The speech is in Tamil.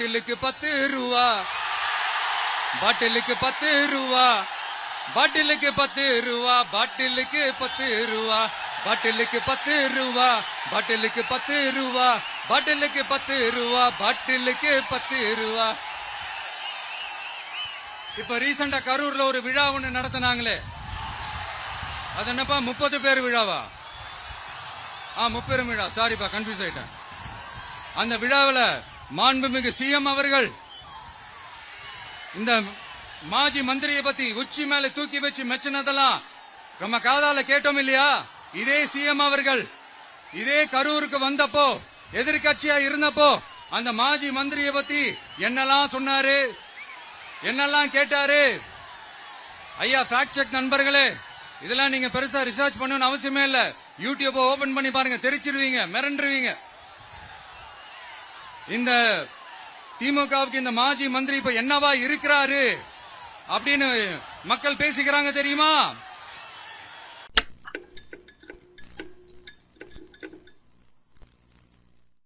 பாட்டிலுக்கு பத்து ரூபா பாட்டிலுக்கு பத்து ரூபா பாட்டிலுக்கு பத்து ரூபா பாட்டிலுக்கு பத்து ரூபா பாட்டிலுக்கு பத்து ரூபா பாட்டிலுக்கு பத்து ரூபா பாட்டிலுக்கு பத்து ரூபா பாட்டிலுக்கு பத்து ரூபா இப்ப ரீசெண்டா கரூர்ல ஒரு விழா ஒண்ணு நடத்தினாங்களே. அது என்னப்பா முப்பது பேர் விழாவா? ஆ முப்பெரும் விழா. சாரிப்பா கன்ஃபியூஸ் ஆயிட்டேன். அந்த விழாவில் மாண்புமிகு சிஎம் அவர்கள் இந்த மாஜி மந்திரியை பத்தி உச்சி மேல தூக்கி வச்சு மெச்சினதெல்லாம் நம்ம காதால கேட்டோம் இல்லையா? இதே சிஎம் அவர்கள் இதே கரூருக்கு வந்தப்போ எதிர்கட்சியா இருந்தப்போ அந்த மாஜி மந்திரியை பத்தி என்னெல்லாம் சொன்னாரு? என்னெல்லாம் கேட்டாரு? ஐயா ஃபேக்ட் செக் நண்பர்களே இதெல்லாம் நீங்க பெருசா ரிசர்ச் பண்ணணும்னு அவசியமே இல்ல. யூடியூப் ஓபன் பண்ணி பாருங்க தெரிச்சிருவீங்க மிரண்டுருவீங்க. இந்த திமுகவுக்கு இந்த மாஜி மந்திரி இப்ப என்னவா இருக்கிறாரு அப்படின்னு மக்கள் பேசிக்கிறாங்க தெரியுமா?